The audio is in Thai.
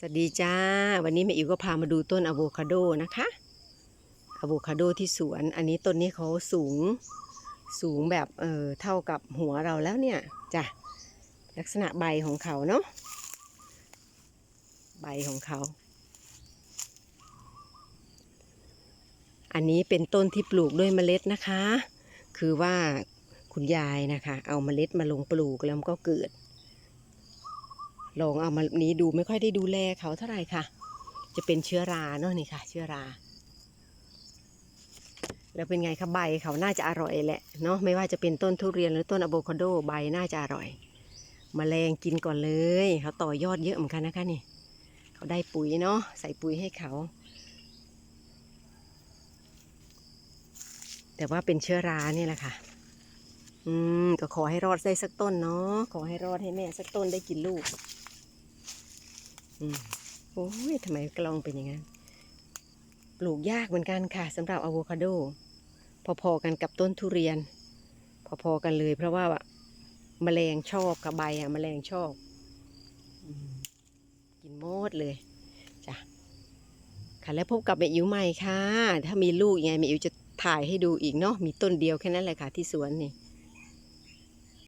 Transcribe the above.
สวัสดีจ้า วันนี้แม่อิ๋วก็พามาดูต้นอะโวคาโดนะคะอะโวคาโดที่สวน อันนี้ต้นนี้เขาสูงสูงแบบเออเท่ากับหัวเราแล้วเนี่ยจ้ะลักษณะใบของเขาเนาะใบของเขา อันนี้เป็นต้นที่ปลูกด้วยเมล็ดนะคะ คือว่าคุณยายนะคะ เอาเมล็ดมาลงปลูกแล้วก็เกิด ลองเอามานี้ดูไม่ค่อยได้ดูแลเขาเท่าไหร่ค่ะ จะเป็นเชื้อราเนาะนี่ค่ะ เชื้อรา แล้วเป็นไงคะใบเขาน่าจะอร่อยแหละเนาะไม่ว่าจะเป็นต้นทุเรียนหรือต้นอะโวคาโดใบน่าจะอร่อยมแมลงกินก่อนเลยเขาต่อยอดเยอะเหมือนกันนะคะนี่เขาได้ปุ๋ยเนาะใส่ปุ๋ยให้เขาแต่ว่าเป็นเชื้อราเนี่ยแหละค่ะ อืม ก็ขอให้รอดได้สักต้นเนาะ ขอให้รอดให้แม่สักต้นได้กินลูก โอ้ยทำไมกล้องเป็นอย่างนั้น ปลูกยากเหมือนกันค่ะสำหรับอะโวคาโด พอๆกันกับต้นทุเรียน พอๆกันเลย เพราะว่าแมลงชอบกับใบอะแมลงชอบกินหมดเลยจ้ะค่ะแล้วพบกับแม่อิ๋วใหม่ค่ะ ถ้ามีลูกยังไงแม่อิ๋วจะถ่ายให้ดูอีกเนาะมีต้นเดียวแค่นั้นแหละค่ะที่สวนนี่